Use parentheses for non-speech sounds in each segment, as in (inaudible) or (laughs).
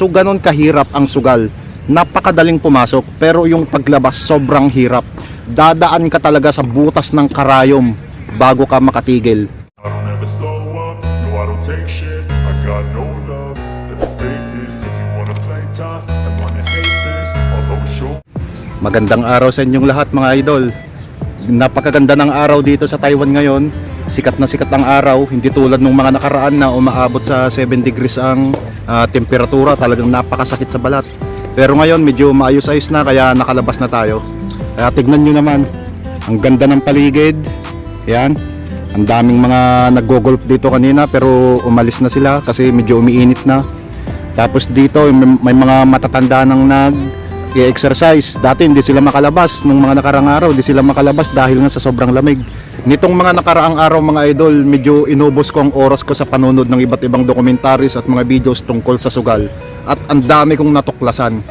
So ganon kahirap ang sugal. Napakadaling pumasok pero yung paglabas sobrang hirap. Dadaan ka talaga sa butas ng karayom bago ka makatigil. I don't ever slow up, no I don't take shit I got no love for the fakeness If you wanna play tough and wanna hate this I'll always show Magandang araw sa inyong lahat mga idol. Napakaganda ng araw dito sa Taiwan ngayon. Sikat na sikat ang araw, hindi tulad nung mga nakaraan na umaabot sa 7 degrees ang ah, temperatura, talagang napakasakit sa balat. Pero ngayon medyo maayos-ayos na kaya nakalabas na tayo. Kaya tignan nyo naman, ang ganda ng paligid. Yan. Ang daming mga nag-golf dito kanina pero umalis na sila kasi medyo umiinit na. Tapos dito may, may mga matatanda nang nag i-exercise. Dati hindi sila makalabas nung mga nakaraang araw, hindi sila makalabas dahil nga sa sobrang lamig. Nitong mga nakaraang araw mga idol, medyo inubos ko ang oras ko sa panonood ng iba't ibang documentaries at mga videos tungkol sa sugal. At ang dami kong natuklasan.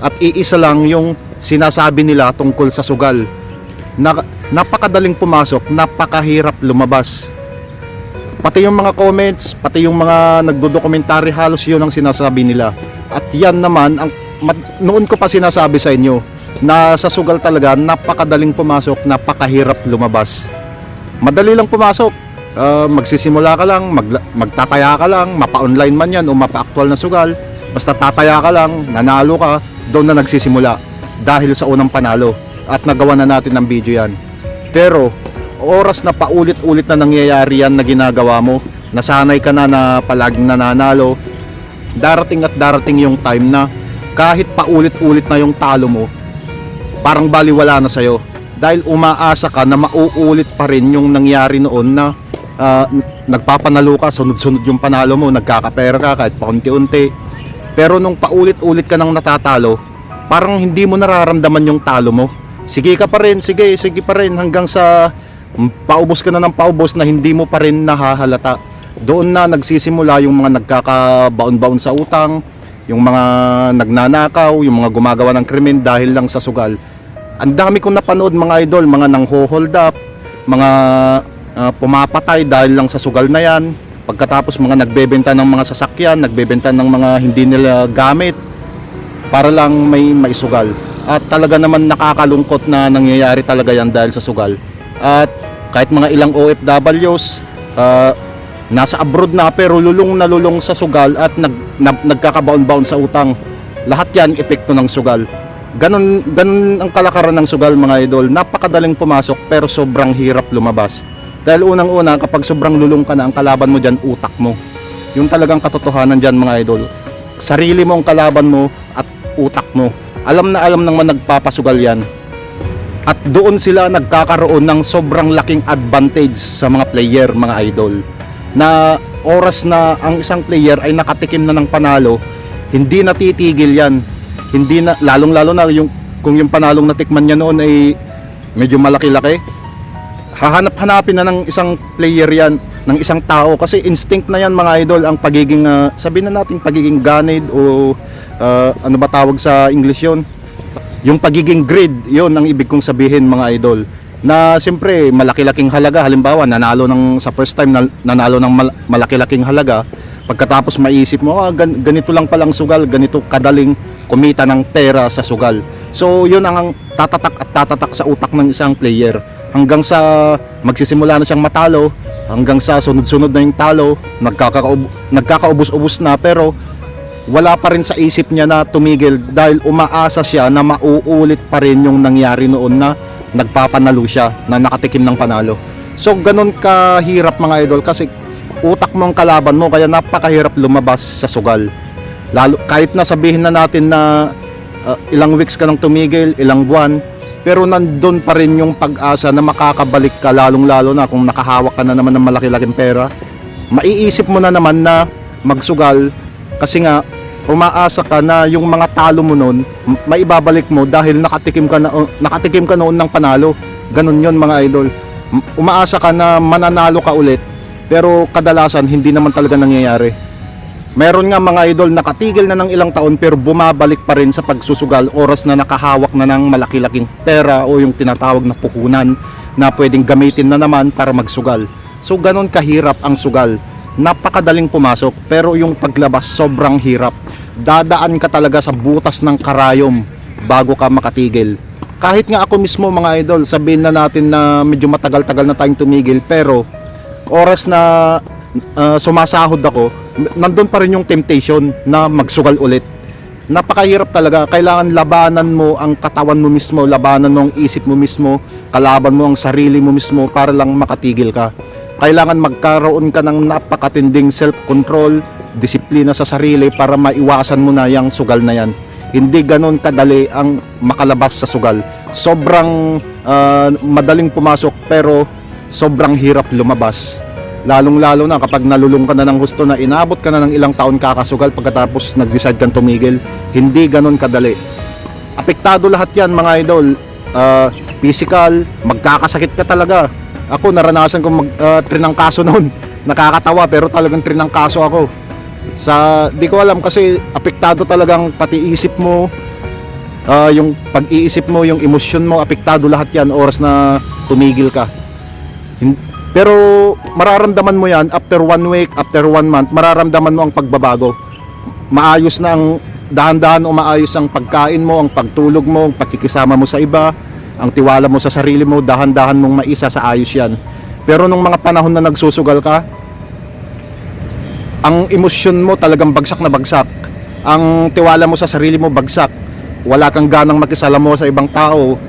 At iisa lang yung sinasabi nila tungkol sa sugal. Na, napakadaling pumasok, napakahirap lumabas. Pati yung mga comments, pati yung mga nagdodokumentary halos yun ang sinasabi nila. At yan naman, ang, noon ko pa sinasabi sa inyo, na sa sugal talaga, napakadaling pumasok, napakahirap lumabas. Madali lang pumasok. Ah, magsisimula ka lang, magla- magtataya ka lang, mapa-online man yan o mapa-actual na sugal. Basta tataya ka lang, nanalo ka, doon na nagsisimula. Dahil sa unang panalo. At nagawa na natin ng video yan. Pero, oras na paulit-ulit na nangyayari yan na ginagawa mo, nasanay ka na na palaging nananalo, darating at darating yung time na kahit paulit-ulit na yung talo mo, parang baliwala na sa'yo. Dahil umaasa ka na mauulit pa rin yung nangyari noon na n- nagpapanalo ka, sunod-sunod yung panalo mo, nagkakapera ka kahit paunti-unti. Pero nung paulit-ulit ka nang natatalo, parang hindi mo nararamdaman yung talo mo. Sige ka pa rin, sige, sige pa rin hanggang sa paubos ka na ng paubos na hindi mo pa rin nahahalata. Doon na nagsisimula yung mga nagkakabaon-baon sa utang, yung mga nagnanakaw, yung mga gumagawa ng krimen dahil lang sa sugal. Ang dami kong napanood mga idol, mga nang hold up, mga ah, pumapatay dahil lang sa sugal na yan. Pagkatapos mga nagbebenta ng mga sasakyan, nagbebenta ng mga hindi nila gamit para lang may maisugal. At talaga naman nakakalungkot na nangyayari talaga yan dahil sa sugal. At kahit mga ilang OFWs, ah, nasa abroad na pero lulong na lulong sa sugal at nag, nag- nagkakabaon-baon sa utang. Lahat yan epekto ng sugal. Ganon, ganon ang kalakaran ng sugal mga idol. Napakadaling pumasok pero sobrang hirap lumabas. Dahil unang-una kapag sobrang lulong ka na ang kalaban mo dyan utak mo. Yung talagang katotohanan dyan mga idol. Sarili mo ang kalaban mo at utak mo. Alam na alam ng mga nagpapasugal yan. At doon sila nagkakaroon ng sobrang laking advantage sa mga player, mga idol. Na oras na ang isang player ay nakatikim na ng panalo, hindi natitigil yan. Hindi na, lalong-lalo na yung, kung yung panalong natikman niya noon ay medyo malaki-laki, hahanap-hanapin na ng isang player yan, ng isang tao. Kasi instinct na yan mga idol ang pagiging uh, sabihin na natin pagiging ganid o uh, ano ba tawag sa English yon yung pagiging greed yon ang ibig kong sabihin mga idol na siyempre malaki-laking halaga. Halimbawa nanalo ng sa first time na, nanalo ng mal- malaki-laking halaga. Pagkatapos maisip mo ah, gan- ganito lang palang sugal ganito kadaling kumita ng pera sa sugal. So yun ang tatatak at tatatak sa utak ng isang player. Hanggang sa magsisimula na siyang matalo hanggang sa sunod-sunod na yung talo nagkakaub- nagkakaubos-ubos na. Pero wala pa rin sa isip niya na tumigil dahil umaasa siya na mauulit pa rin yung nangyari noon na nagpapanalo siya na nakatikim ng panalo. So ganun kahirap mga idol kasi utak mo ang kalaban mo kaya napakahirap lumabas sa sugal. Lalo kahit na sabihin na natin na uh, ilang weeks ka nang tumigil ilang buwan pero nandun pa rin yung pag-asa na makakabalik ka lalong lalo na kung nakahawak ka na naman ng malaki-laking pera. Maiisip mo na naman na magsugal kasi nga umaasa ka na yung mga talo mo noon maibabalik mo dahil nakatikim ka na nakatikim ka noon ng panalo ganun yon mga idol umaasa ka na mananalo ka ulit pero kadalasan hindi naman talaga nangyayari Meron nga mga idol nakatigil na ng ilang taon pero bumabalik pa rin sa pagsusugal oras na nakahawak na ng malaki-laking pera o yung tinatawag na puhunan na pwedeng gamitin na naman para magsugal. So ganon kahirap ang sugal. Napakadaling pumasok pero yung paglabas sobrang hirap. Dadaan ka talaga sa butas ng karayom bago ka makatigil. Kahit nga ako mismo mga idol, sabihin na natin na medyo matagal-tagal na tayong tumigil pero oras na uh, sumasahod ako, nandun pa rin yung temptation na magsugal ulit. Napakahirap talaga. Kailangan labanan mo ang katawan mo mismo, labanan mo ang isip mo mismo, kalaban mo ang sarili mo mismo para lang makatigil ka. Kailangan magkaroon ka ng napakatinding self-control, disiplina sa sarili para maiwasan mo na yung sugal na yan. Hindi ganon kadali ang makalabas sa sugal. Sobrang ah, madaling pumasok pero sobrang hirap lumabas. Lalong-lalo na kapag nalulung ka na ng gusto na inabot ka na ng ilang taon kakasugal pagkatapos nag-decide kang tumigil, hindi ganon kadali. Apektado lahat yan mga idol. Ah, physical, magkakasakit ka talaga. Ako naranasan kong mag ah, trinangkaso noon. (laughs) Nakakatawa pero talagang trinangkaso ako. Sa di ko alam kasi apektado talagang pati isip mo, ah, yung pag-iisip mo, yung emosyon mo, apektado lahat yan oras na tumigil ka. Hin- Pero mararamdaman mo yan after one week, after one month, mararamdaman mo ang pagbabago. Maayos na ang dahan-dahan umaayos ang pagkain mo, ang pagtulog mo, ang pagkikisama mo sa iba, ang tiwala mo sa sarili mo, dahan-dahan mong maisa sa ayos yan. Pero nung mga panahon na nagsusugal ka, ang emosyon mo talagang bagsak na bagsak. Ang tiwala mo sa sarili mo bagsak. Wala kang ganang makisalamuha sa ibang tao.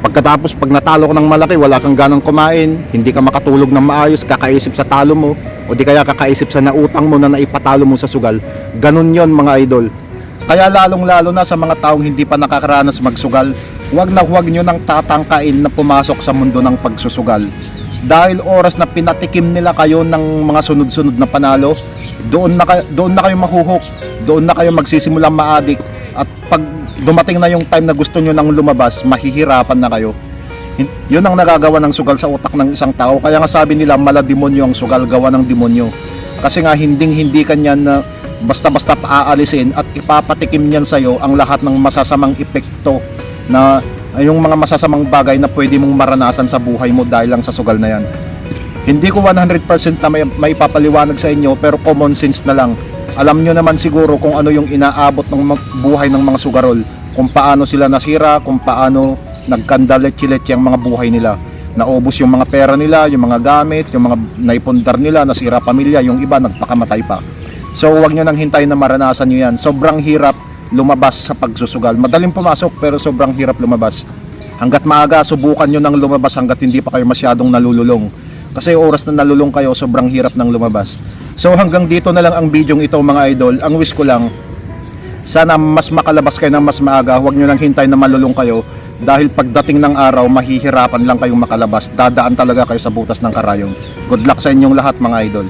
Pagkatapos pag natalo ka ng malaki, wala kang ganang kumain, hindi ka makatulog ng maayos, kakaisip sa talo mo, o di kaya kakaisip sa nautang mo na naipatalo mo sa sugal. Ganun yon mga idol. Kaya lalong lalo na sa mga taong hindi pa nakakaranas magsugal, huwag na huwag nyo nang tatangkain na pumasok sa mundo ng pagsusugal. Dahil oras na pinatikim nila kayo ng mga sunod-sunod na panalo, doon na, doon na kayo mahuhok, doon na kayo magsisimulang maadik, at pag dumating na yung time na gusto nyo nang lumabas, mahihirapan na kayo. Yun ang nagagawa ng sugal sa utak ng isang tao. Kaya nga sabi nila, mala demonyo ang sugal, gawa ng demonyo. Kasi nga hinding hindi kanyan na basta-basta paaalisin at ipapatikim niyan sa'yo ang lahat ng masasamang epekto na yung mga masasamang bagay na pwede mong maranasan sa buhay mo dahil lang sa sugal na yan. Hindi ko 100% na may, may papaliwanag sa inyo pero common sense na lang. Alam nyo naman siguro kung ano yung inaabot ng buhay ng mga sugarol. Kung paano sila nasira, kung paano nagkandalet-chilet yung mga buhay nila. Naubos yung mga pera nila, yung mga gamit, yung mga naipundar nila, nasira pamilya, yung iba nagpakamatay pa. So huwag nyo nang hintayin na maranasan nyo yan. Sobrang hirap lumabas sa pagsusugal. Madaling pumasok pero sobrang hirap lumabas. Hanggat maaga, subukan nyo nang lumabas hanggat hindi pa kayo masyadong nalululong. Kasi oras na nalulong kayo, sobrang hirap nang lumabas. So hanggang dito na lang ang video ito mga idol. Ang wish ko lang, sana mas makalabas kayo ng mas maaga. Huwag nyo nang hintay na malulong kayo. Dahil pagdating ng araw, mahihirapan lang kayong makalabas. Dadaan talaga kayo sa butas ng karayong. Good luck sa inyong lahat mga idol.